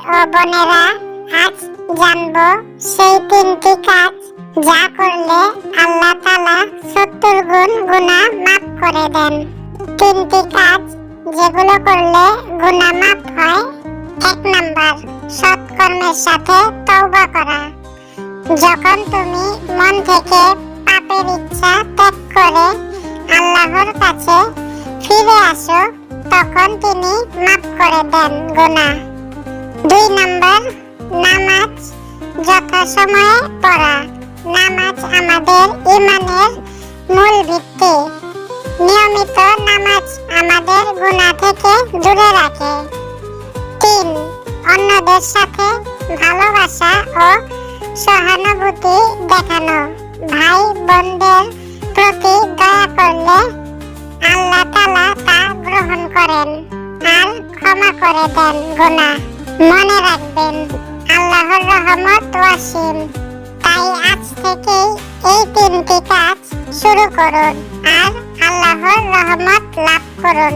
ও বোনেরা, আজ জানব সেই তিনটি কাজ যা করলে আল্লাহ তালা সত্তর গুণ গুণা মাফ করে দেন। তিনটি কাজ যেগুলো করলে গুণা মাফ হয়, এক নাম্বার, সৎকর্মের সাথে তওবা করা। যখন তুমি মন থেকে পাপের ইচ্ছা ত্যাগ করে আল্লাহর কাছে ফিরে আসো, তখন তিনি মাফ করে দেন গুনাহ। দুই নাম্বার, নামাজ যথাসময়ে পড়া। নামাজ আমাদের ইমানের মূল ভিত্তি। নিয়মিত নামাজ আমাদের গুনাহ থেকে দূরে রাখে। তিন, অন্যদের সাথে ভালোবাসা ও সহানুভূতি দেখানো। ভাই বোনদের প্রতি দয়া করলে আল্লাহ তালা তা গ্রহণ করেন। আর ক্ষমা করে দেন গুনাহ। মনে রাখবেন, আল্লাহর রহমত ওয়াসিম তাই আজ থেকেই এই তিনটি কাজ শুরু করুন আর আল্লাহর রহমত লাভ করুন।